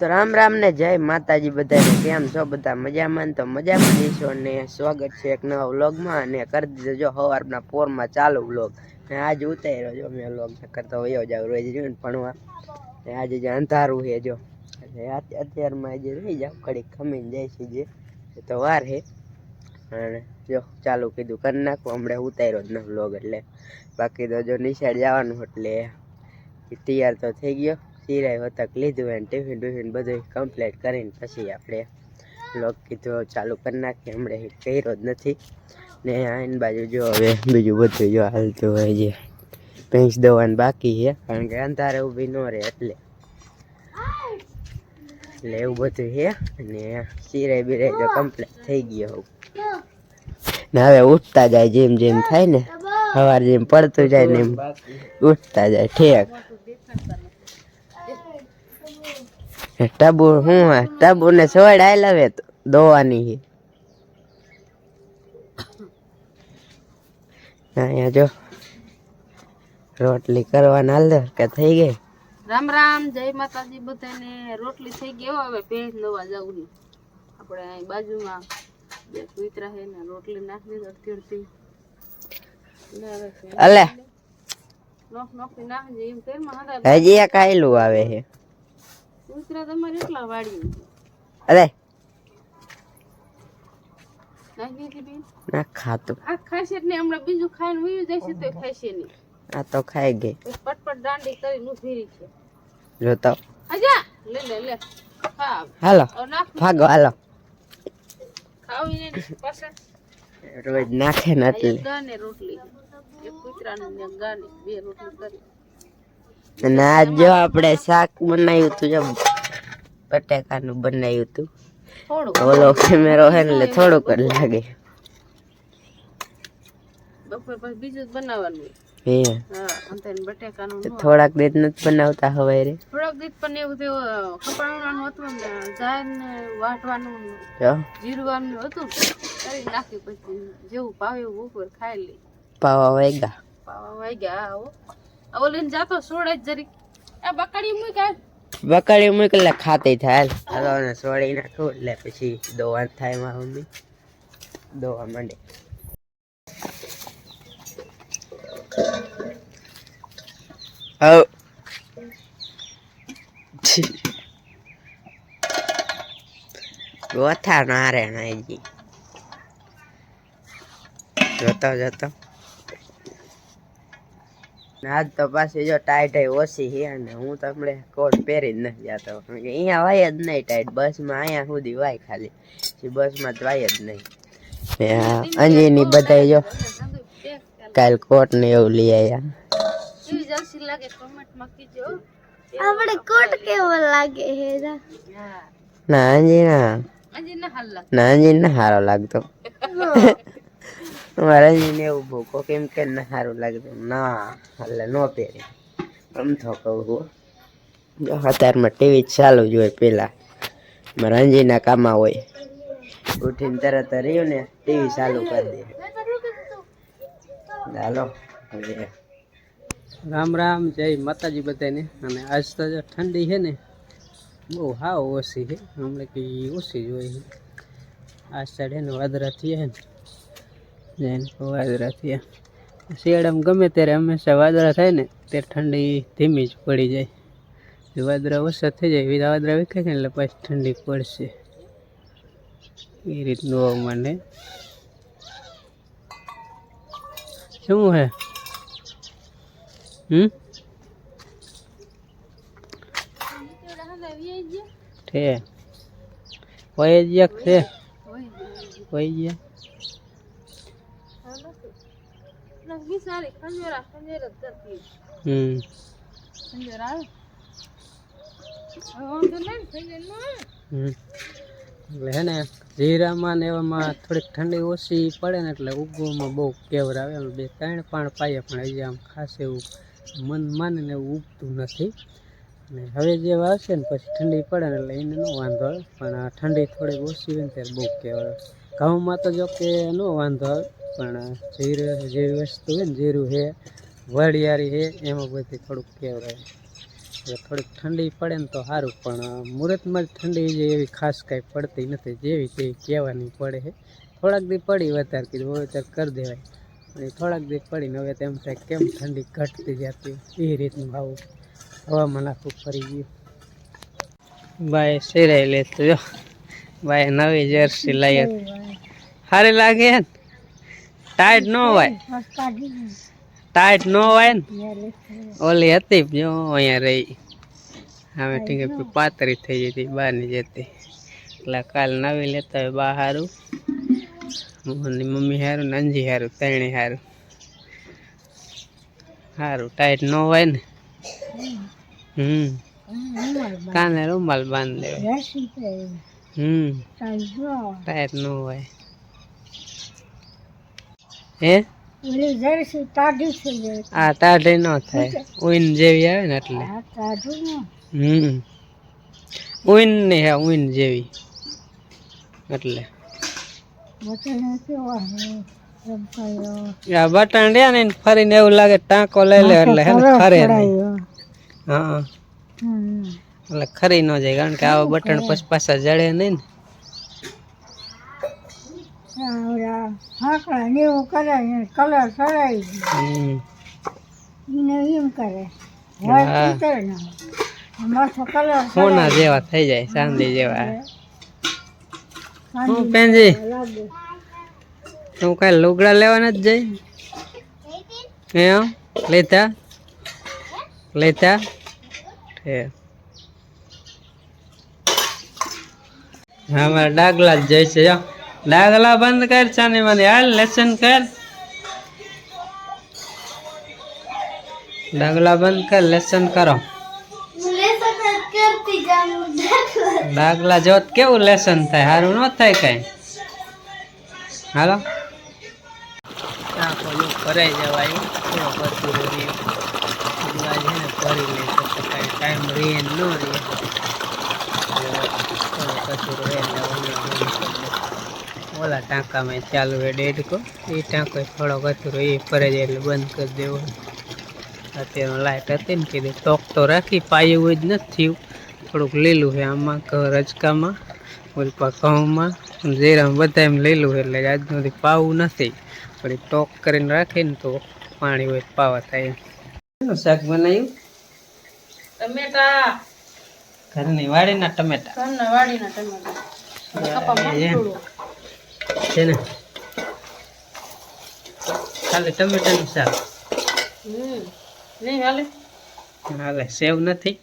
તો રામ રામ ને જય માતાજી બધાને. કેમ છો બધા? મજામાં તો મજામાં જઈશો ને સ્વાગત છે એક નવા વ્લોગમાં અને કરી દીધો જો સવારના પોરમાં ચાલુ વ્લોગ. ને આજ ઉતાર્યો જો મેં વ્લોગ કરતો વયો જાવ રોજ ને ભણવા. ને આજે જે અંધારું છે જો. અત્યારમાં આજે રહી જાવ ઘડીક ખમીને જાય છે જે તો વાર છે. અને જો ચાલુ કીધું કરી નાખું, હમણાં ઉતાર્યો જ ન વ્લોગ એટલે. બાકી તો જો નિશાળ જવાનું એટલે તૈયાર તો થઈ ગયો. સિરાય વતક લીધું અને ટિફિન ટિફિન બધું કમ્પ્લીટ કરીને પછી આપણે લોક કીધું ચાલુ કરી નાખીએ. હમણાં કર્યો જ નથી. ને આઈન બાજુ જો હવે બીજું બધું જો હાલતું હોય છે. ભેંસ દવાનું બાકી છે કારણ કે અંધારે ઊભી ન રહે એટલે. એટલે એવું બધું છે. અને સિરાય બિરાય તો કમ્પ્લીટ થઈ ગયો હવે ને હવે ઉઠતા જાય જેમ જેમ થાય ને સવાર જેમ પડતું જાય ને એમ ઉઠતા જાય ઠેક. ટબુ હું ટબુ ને સોડ આઈ લવે તો દોવાની છે અહીંયા જો. રોટલી કરવાના હાલ કે થઈ ગઈ? રામ રામ જય માતાજી બધાને. રોટલી થઈ ગયો હવે ભેંસ દવા જવું આપણે અહીં બાજુમાં બે કુતરા છે ને રોટલી નાખી અડધી અડધી અલે. હજી એક આયલું આવે છે કૂતરા તમારે એટલા વાળી ના ખાતું. આ ખાશે જ હમણાં બીજું ખાઈને વયું જશે તો ખાશે નહીં. આ તો ખાઈ ગઈ. પટપટ દાંડી કરીને ઊભી છે. જોતો આજા. લે લે લે. હાલો. ભાગો હાલો. ખાવીને પાછા. રોજ નાખે ને એટલે રોટલી. એક કૂતરાની ને ગાને બે રોટલી કરી. અને આજ જો આપણે શાક બનાવ્યું હતું જો બટેકાનું બનાવ્યું હતું. ઓલો કેમેરો હે ને એટલે થોડુંક જ લાગે. થોડાક દેર નથી બનાવતા હવે રે. થોડાક દીત પણ એવું તે કપાણવાનું હતું ને ઝાર ને વાટવાનું જીરવાનું હતું કરી નાખ્યું પછી જેવું ભાવે એવું ઉપર ખાઈ લે. પાવા વાગ્યા પાવા વાગ્યા આવો. ઓલીને જાતો સોડે જરી આ બકાડી મૂક્યા બકડી મોકલે ખાતી થાય હાલ. હાલો ને સોળી નાખું એટલે પછી દોવા થાય મારા મમ્મી. દોવા માંડે. હવ ગોથા ના રે નાઈજી જોતો જોતો. આજ તો પાછી જો ટાઈટ ઓછી છે અને હું તમને કોટ પહેરી જ નથી જતો. અહીંયા વાય જ નહીં ટાઈટ બસમાં અહીંયા સુધી વાય ખાલી. બસમાં તો વાય જ નહીં. ને અંજીની બધા જો કાલ કોટ ને એવું લઈ આવ્યા કેવી જલસી લાગે કમેન્ટમાં કીજો આપણે કોટ કેવો લાગે હે ના અંજી ના ના ના અંજી ના સારો લાગતો. અંજીને એવું ભૂકો કેમ કે ના સારું લાગતું. ના એટલે નો પહેરે. આમ તો કહું છું. અત્યારમાં ટીવી ચાલુ જ હોય પેલા. મારા અંજીના કામમાં હોય. ઉઠીને તરત રહ્યું ને, ટીવી ચાલુ કરી દે. ચાલો રામ રામ, જય માતાજી બધાને. અને આજ તો ઠંડી છે ને, બહુ હાવ ઓછી છે. હમણાં કે ઓછી જ હોય છે. આ સાઈડ ને વાદળા થયા છે જઈને વાદળા થયા. શિયાળામાં ગમે ત્યારે હંમેશા વાદળા થાય ને ત્યારે ઠંડી ધીમી જ પડી જાય. વાદળા ઓછા થઈ જાય બીજા વાદળા વિખાય છે એટલે પછી ઠંડી પડશે. એ રીતનું હવામાન છે. શું હે? હમ? ઠે વૈજ્ઞ છે? હોય ગયા સારી ખંજોરા ખંજોર જ કરતી હમ ખંજોર આવે ન આવે હમ એટલે હે ને જીરામાં ને એવામાં થોડીક ઠંડી ઓછી પડે ને એટલે ઉગવામાં બહુ કેવર આવે. એમ બે ત્રણ પાણ પાઈએ પણ અહીંયા આમ ખાસ એવું મન માને ને એવું ઉગતું નથી. અને હવે જે વાવશે ને પછી ઠંડી પડે ને એટલે એને ન વાંધો આવે. પણ આ ઠંડી થોડીક ઓછી હોય ને ત્યારે બહુ કેવર ઘઉંમાં તો જો કે ન વાંધો આવે. પણ જીરું જેવી વસ્તુ હોય ને જીરું છે વડિયારી છે એમાં બધી થોડુંક કહેવાય. એટલે થોડીક ઠંડી પડે ને તો સારું પણ મુહૂર્તમાં જ ઠંડી જે એવી ખાસ કાંઈ પડતી નથી જેવી તેવી કહેવાની પડે છે. થોડાક દી પડી વધારે કીધું હવે ત્યારે કરી દેવાય. અને થોડાક દી પડીને હવે તેમ થાય કેમ ઠંડી ઘટતી જતી એ રીતનું આવું હવામાન આખું ફરી ગયું. બાય સિરાઈ લેતું જો બાય નવી જર્સી લાવી. સારી લાગે ને? ટાઈટ ન હોય ટાઈટ ન હોય ને ઓલી હતી જો અહીંયા રહી હવે ઠીક પાતરી થઈ જતી બહારની જતી એટલે કાલ નવી લેતા હોય બા મોહનની મમ્મી હારું ને અંજી સારું ત્રણે સારું સારું ટાઈટ ન હોય ને હમ કાને રૂમાલ બાંધ દેવાય હમ ટાઈટ ન હોય હે? આ ટાઢી ન થાય. ઉઈન જેવી આવે ને એટલે. હમ. ઉઈન ને હે ઉઈન જેવી. એટલે. આ બટન રહ્યા ને ફરીને એવું લાગે ટાંકો લઈ લે એટલે હે ખરે હા. એટલે ખરી ન જાય કારણ કે આવા બટન પછી પાછા જડે નહીં ને. સોના જેવા થઈ જાય ચાંદી જેવા. હું પેનજી? તું કઈ લુગડા લેવાના જ જઈ? એમ? લેતા? લેતા? હા મારા ડાગલા જ જાય છે જો ડાગલા બંધ કર ચાની મને હાલ લેસન કર ડાગલા બંધ કર લેસન કરો કરતી જાઉં ડાગલા જોત કેવું લેસન થાય સારું ન થાય કઈ હાલો આખો જો ભરાઈ જવાય થોડો કચરો રહે બધું આજે ને ભરી લે તો કાંઈ ટાઈમ રહે ન રહે થોડો કચરો રહે એટલે ઓલે બંધ કરી દે. ઓલા ટાંકામાં ચાલુ હે ડેડકો એ ટાંકો થોડો કચરો એ ફરે જાય એટલે બંધ કરી દેવો. અત્યારે લાઈટ હતી ને કીધું ટોક તો રાખી પાયું જ નથી થયું. થોડુંક લીલું છે આમાં રજકામાં ઓલપા ઘઉંમાં. જીરામાં બધા એમ લીલું છે એટલે આજ સુધી પાવું નથી. થોડી ટોક કરીને રાખીને તો પાણી હોય પાવા થાય એનું શાક બનાવ્યું? ટમેટા. ઘરની વાડીના ટમેટા. ઘરના વાડીના ટમેટા. છે ને? ખાલી ટમેટાનું શાક. નહીં હાલે? હાલે સેવ નથી?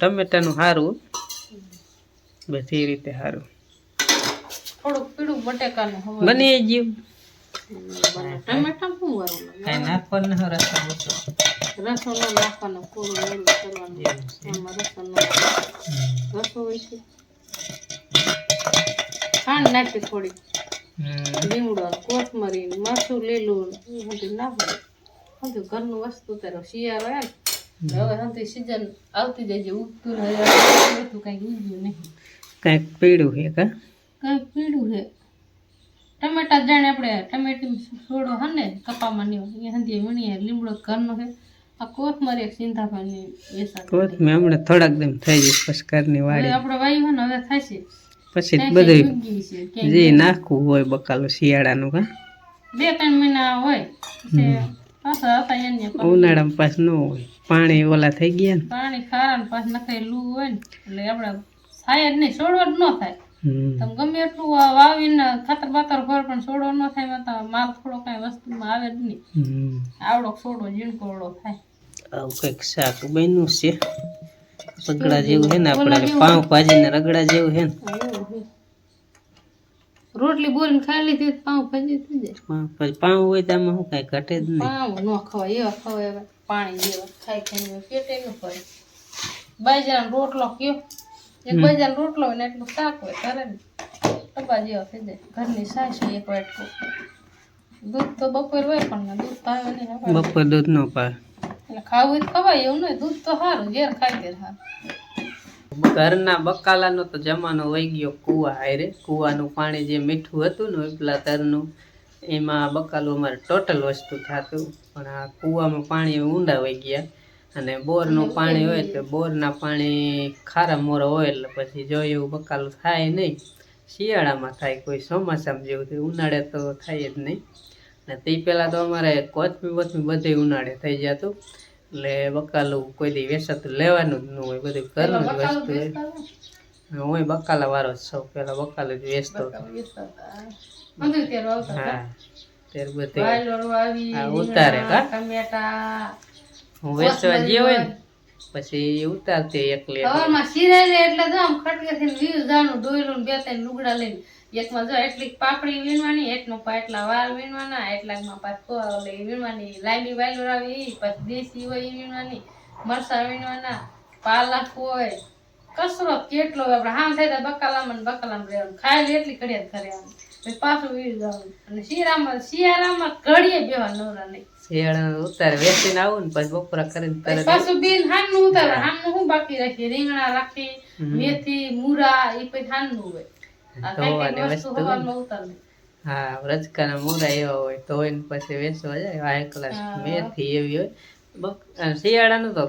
ટમેટાનું સારું બધી રીતે સારું થોડુંક પીળું બટેકાનું બની ગયું. ટમેટા શું વારું કાંઈ નાખવાનું નો નાખવાનો પૂરું મેળું કરવાનું. એમાં રસો રસો હોય છે. ખાંડ નાખી થોડી લીમડો કોથમરી મરચું લીલું બધું નાખું. બધું ઘરનું વસ્તુ તારો શિયાળો આવે હવે હંતી સીઝન આવતી જાય છે ઉગતું બધું કંઈક ઉગ્યું નહીં. કાંઈક પીળું છે કા? કંઈક પીળું છે. ટમેટા જાણે આપણે ટમેટી છોડો હે ને કપામાં નહીં એ હંધી વીણીએ લીમડો ઘરનો છે. આ કોથમરી એક સિંધાભાની એ સાથે કોથ મેં હમણાં થોડાક દમ થઈ જાય પછી ઘરની વાડી. આપણે વાયુ ને હવે થાય છે. પછી બધું જે નાખવું હોય બકાલું શિયાળાનું કા બે ત્રણ મહિના હોય ઉનાળામાં પાસ ન હોય. પાણી ઓલા થઈ ગયા ને? પાણી ખારા ને પાછું નખાય લુ હોય ને એટલે આપણે થાય જ નહીં છોડવા જ ન થાય. તમે ગમે એટલું વાવીને ખાતર બાતર ભર પણ છોડવો ન થાય તો માલ થોડો કાંઈ વસ્તુમાં આવે જ નહીં. આવડો છોડો ઝીણકોડો થાય. આવું કંઈક શાક બન્યું છે. રગડા જેવું હે ને આપણે પાઉં ભાજીને રગડા જેવું હે ને. રોટલી બોરીને ખાઈ લીધી પાઉં ભાજી થઈ જાય. પાઉં હોય તો આમાં શું કાંઈ ઘટે જ નહીં. પાઉં ન ખવાય એવા ખવાય પાણી જેવા ખાઈ ખાઈને પેટે ન ફરે બાજરાનો રોટલો કયો? એક બાજરાનો રોટલો હોય ને એટલું શાક હોય કરે ને. ડબ્બા જેવા થઈ જાય. ઘરની સાસ એક વાટકો. દૂધ તો બપોર હોય પણ દૂધ તો નહીં બપોર દૂધ ન પાવે એટલે ખાવું તો ખવાય એવું નહીં દૂધ તો સારું ઘેર ખાય તે સારું ઘરના બકાલાનો તો જમાનો વહી ગયો કુવા હારે. કુવાનું પાણી જે મીઠું હતું ને ઉપલા તરનું એમાં બકાલું અમારે ટોટલ વસ્તુ થતું. પણ આ કૂવામાં પાણી ઊંડા વહી ગયા. અને બોરનું પાણી હોય તો બોરના પાણી ખારા મોરા હોય એટલે પછી જો એવું બકાલું થાય નહીં. શિયાળામાં થાય કોઈ ચોમાસામાં જેવું થાય ઉનાળે તો થાય જ નહીં. અને તે પહેલાં તો અમારે કોથમી વોથમી બધે ઉનાળે થઈ જતું. એટલે બકાલું કોઈ દી વેચાતું લેવાનું જ ન હોય બધું ઘરનું જ વસ્તુ હોય હું બકાલા વાળો જ છું પેલા બકાલું જ વેચતો હતો બધું ત્યારે આવતા હા ત્યારે બધે વાયલોરો આવી હા, ઉતારે કા ટમેટા હું વેચવા ગયો હોય ને પછી ઉતારતી એકલી એકલી. સવારમાં સિરાય જાય એટલે જો આમ ખટકેથી વીસ જાણું ડોયલું ને બે ત્રણ લુગડા લઈને એકમાં જો એટલી પાપડી વીણવાની એટલો પાટલા વાળ વીણવાના એટલામાં પાછો ઓલી વીણવાની લાંબી વાયલોર આવી પછી દેશી હોય વીણવાની મરસા વીણવાના પાલક હોય કસરત કેટલો. આપણે હામ થાય બકાલામાં ને બકાલામાં રહેવાનું ખાયેલી એટલી કડિયાત કરે પછી પાછું વીર જવાનું. અને શિયાળામાં શિયાળામાં ઘડીએ બેવા નવરા નહીં. ઉતારે વેચીને આવું ને પછી બપોરા કરીને પાછું બિન હાનનું ઉતારે હાનનું હું બાકી રાખીએ? રીંગણા રાખી મેથી મૂરા એ પછી હાનનું હોય. ધોવાની વસ્તુ હા રજકાના મૂરા એવા હોય તો એને પછી વેચવા જાય આ એકલા મેથી એવી હોય. શિયાળાનું તો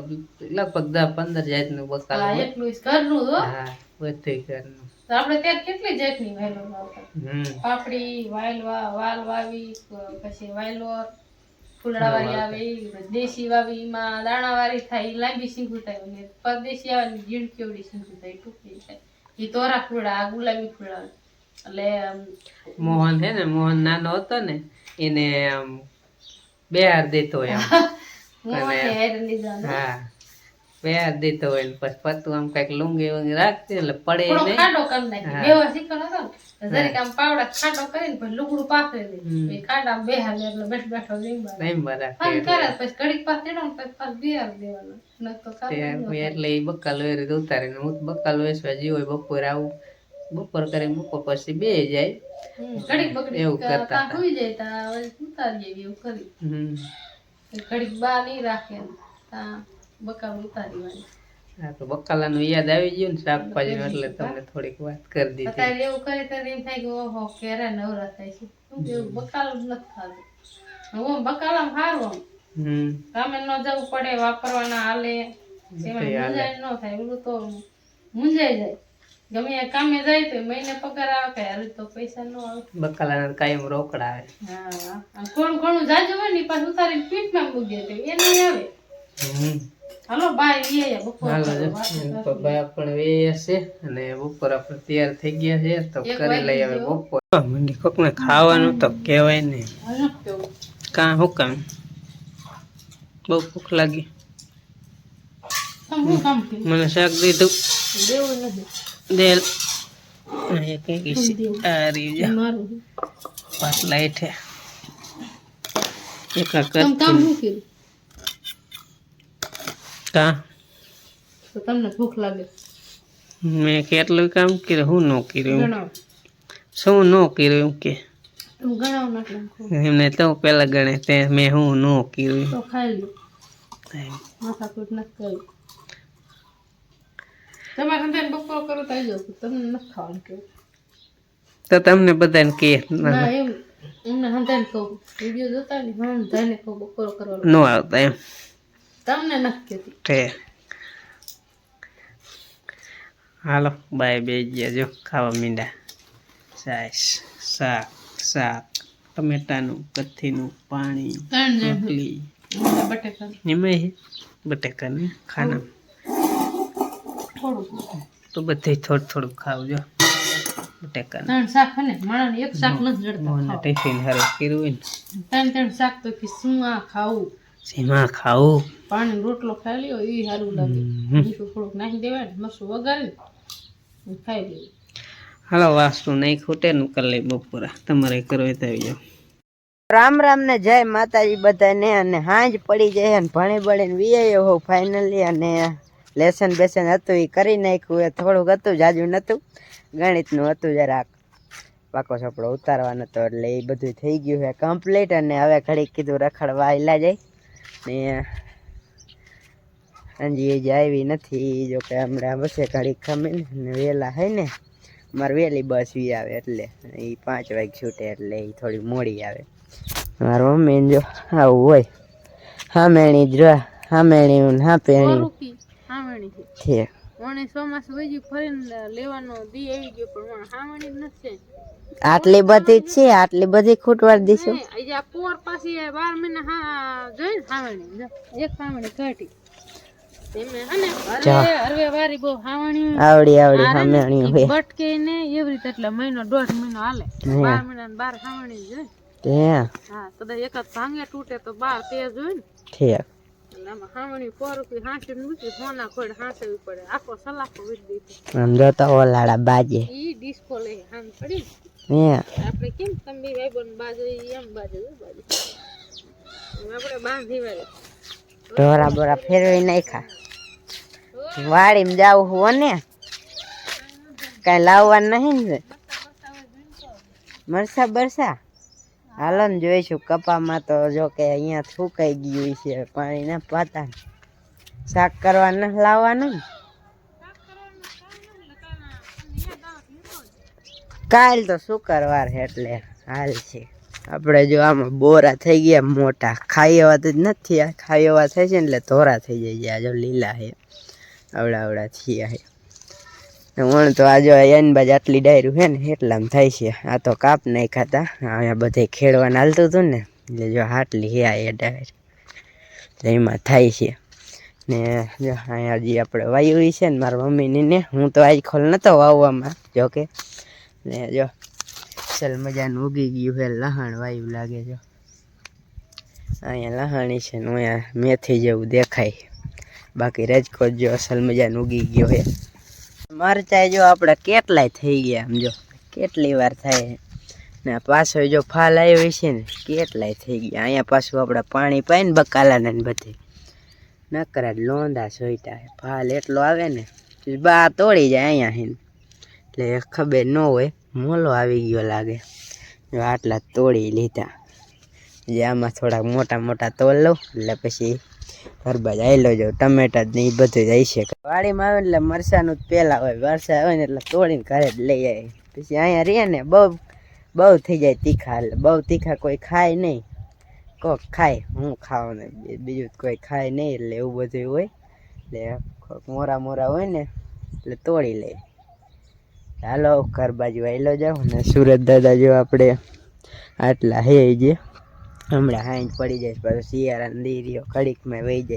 લગભગ દસ પંદર જાતનું બકાલ હા ઘરનું બધું ઘરનું. આપણે ત્યાં કેટલી જાતની વાયલો પાપડી વાયલવા વાલ વાવી પછી વાયલો ફૂલડાવાળી આવી દેશી વાવી એમાં દાણાવાળી થાય લાંબી શીંગું થાય પરદેશી આવે ને કેવડી શીંગું થાય ટૂંકી થાય. એ તોરા ફૂલડા આ ગુલાબી ફૂલડા. એટલે મોહન હે ને મોહન નાનો હતો ને એને બેહાર દેતો મોંને હારે લીધા ને. હા. બેહાર દેતો હોય પછી પતું આમ કંઈક લુંગી વુંગી રાખતી એટલે પડે નહીં. ખાડો કરી નાખી. શીખવાનો હતો ને જરીક આમ પાવડા ખાડો કરીને પછી લુગડું પાથરી દે ખાડા બેહાર લે એટલે બેઠ બેઠો નહીં બરાબર ફોન કરે પછી ઘડીક તેડો ને પછી પાછું બેહાર દેવાનો. તો તે એટલે એ બકાલ વેરી રીતે ઉતારીને હું તો બકાલો વેચવા જીવ હોય બપોરે આવું. બપોર કરીને બપોર પછી બે જાય. કડીક ઘડીક બગડી એવું કરતા તા સુઈ જાય તા ઉતારી એવું કરી. ઘડીક બા નહીં રાખે. તા બકાલું ઉતારી વાળી હા તો બકાલાનું યાદ આવી ગયું ને શાકભાજી એટલે તમને થોડીક વાત કરી દીધી. અત્યારે એવું કરે ત્યારે એમ થાય કે ઓહો કેરા નવરા થાય છે. શું એવું જ નથી ખાતું હું બકાલામાં આમ. હમ. કામે ન જવું પડે વાપરવાના હાલે એમાં મુંજાઈ ન થાય ઓલું તો મુંજાઈ જાય. ગમે કામે જાય તો મહિને પગાર આવે કે હાલ તો પૈસા ન આવે. બકાલાના કાયમ રોકડા આવે. હા કોણ ઘણું જાજુ હોય ને પાછું ઉતારીને પીઠમાં મૂકી દે એ નહીં આવે. હમ. હાલો બાય લઈ બપોર અને બપોર આપણે તૈયાર થઈ ગયા છે તો કરી હવે બપોર. મંડી કોકને ખાવાનું તો કહેવાય ને કા હું કામ? બહુ ભૂખ લાગી. મને શાક દીધું. દેલ. પાટલા હેઠે. એકા કર્યું? કાં? તો તમને ભૂખ લાગે. મેં કેટલું કામ કર્યું? હું ન કર્યું શું ન કર્યું એમ કે? ને. એમને તો પેલા ગણે તે મેં હું ન કર્યું તો ખાઈ લો. માથાકૂટ નથી કરવી તમારે સંતાન બપોર કરો તો આવી જાવ તમને નથી ખાવાનું કેવું તો તમને બધાને કે ના. એમ. એમને સંતાન કહું. વીડિયો જોતા ને હા જાને કરવાનો. ન આવતા એમ. તમને નથી કહેતી. હાલો બાય બે ગયા જો ખાવા મીંડા. સાસ શાક શાક ટમેટાનું કથીનું પાણી રોટલી. બટેકા એમાં બટેકાને ખાના તો બધે થોડું થોડું ખાવજો બટેકા ત્રણ શાક ને માણસને એક શાક નથી જડતા ટિફિન હારે કર્યું હોય ને. ત્રણ ત્રણ શાક તો શું આ ખાવું? શેમાં ખાવું? પાણી રોટલો ખાઈ લ્યો એ સારું લાગે. મીઠું થોડુંક નાખી દેવાય ને મરચું વગાડી ખાઈ લેવું હાલો વાસુ નહીં ખૂટે નું કરી લઈ બપોરા. તમારે કરો તો આવી જાઓ. રામ રામ ને જય માતાજી બધાને અને હાંજ પડી જાય અને ભણી ભણીને વીઆઈ હો ફાઇનલી અને લેસન બેસન હતું એ કરી નાખ્યું. એ થોડુંક હતું જાજુ નહોતું ગણિતનું હતું જરાક. પાકો સપડો ઉતારવાનો હતો એટલે એ બધું થઈ ગયું છે કમ્પ્લીટ અને હવે ઘડીક કીધું રખડવા આયલા જાય. ને હજી એ જ આવી નથી જો કે હમણાં બસે ઘડી ખમીને ને વહેલા હે ને મારે વહેલી બસ વી આવે એટલે એ પાંચ વાગે છૂટે એટલે એ થોડી મોડી આવે. મારા મમ્મી જો આવું હોય હા મેણી જ હા મેણી હા પેણી છે વણે ચોમાસું ફરીને લેવાનો દી આવી ગયો પણ વણ હાવણી જ નથી. આટલી બધી છે આટલી બધી ખૂટવાડ દીશું આ પોર પાછી બાર મહિના હા જોઈ ને હાવણી એક હાવણી કાઢી. એમે હે ને હરવે હરવે હાવણી આવડી આવડી હા હોય. બટકે ને એવી રીતે એટલે મહિનો દોઢ મહિનો હાલે. બાર મહિના બાર હાવણી જ. હા. કદાચ એકાદ ભાંગે તૂટે તો બાર તેજ હોય ને. ઠીક. એટલે આમાં હાવણી સો રૂપિયા હાંસી મૂકી સોના ખોડ હાંસવી પડે આખો સલાખો વીડી દીધો. આમ જો તો ઓલાડા બાજે. ઈ ડિસ્કો લઈ હામ પડી હે. આપણે કેમ તમે બે ભાઈ બંધ બાજુ એમ બાજુ બાજુ. આપણે બાંધી વાળી ઢોરા બોરા ફેરવી નાખ્યા. વાડીમાં જાવું હો ને કઈ લાવવા નહીં ને. મરસા બરસા. હાલો ને જોઈશું, કપામાં તો જો કે અહીંયા સુકાઈ ગયું છે પાણી ના પાતા. શાક કરવા ન? લાવવાનું કાલ તો શુક્રવાર છે એટલે હાલ છે. આપણે જો આમાં બોરા થઈ ગયા મોટા. ખાઈ એવા તો નથી, આ ખાઈ એવા થાય છે એટલે ધોરા થઈ જાય છે આ જો લીલા છે. આવડા આવડા થયા છે. વણ તો આ જો એન બાજ આટલી ડાયરું છે ને, એટલામાં થાય છે. આ તો કાપ નહીં ખાતા અહીંયા બધે ખેડવાને હાલતું હતું ને, એટલે જો આટલી છે આ એ ડાયર. એમાં થાય છે. ને જો અહીંયા હજી આપણે વાયુ છે ને મારા મમ્મીની ને, હું તો આજ ખોલ નતો વાવવામાં જોકે ને જો, ચલ મજાનું ઉગી ગયું છે લહાણ વાયુ લાગે જો અહીંયા લહાણી છે ને અહીંયા મેથી જેવું દેખાય. બાકી રાજકોટ જો અસલ મજાનું ઉગી ગયો છે મરચાઈ જો આપણે કેટલાય થઈ ગયા આમ જો. કેટલી વાર થાય. ને પાછો જો ફાલ આવ્યો છે ને, કેટલાય થઈ ગયા. અહીંયા પાછું આપણે પાણી પાઈને બકાલાને બધી. નકરા લોંદા સોઈટા ફાલ એટલો આવે ને બા તોડી જાય અહીંયા હિન એટલે ખબર ન હોય, મોલો આવી ગયો લાગે. જો આટલા તોડી લીધા. જે આમાં થોડાક મોટા મોટા તોલ લઉં, એટલે પછી ગરબા આયલો લો જો, ટમેટા ને એ બધું જાય છે વાડીમાં આવે એટલે મરસાનું જ પહેલાં હોય, વરસાદ હોય ને એટલે તોડીને ઘરે જ લઈ આવે પછી અહીંયા રહીએ ને બહુ બહુ થઈ જાય તીખા એટલે બહુ તીખા કોઈ ખાય નહીં. કોક ખાય, હું ખાવ ને બીજું કોઈ ખાય નહીં એટલે એવું બધું હોય. એટલે મોરા મોરા હોય ને એટલે તોડી લે. હાલો ઘર બાજુ આવેલો જાઉં ને, સુરત દાદા જો આપણે આટલા હે જે. હમણાં હાઈન પડી જાય પછી શિયાળા દીરીઓ કડીકમાં વહી જાય.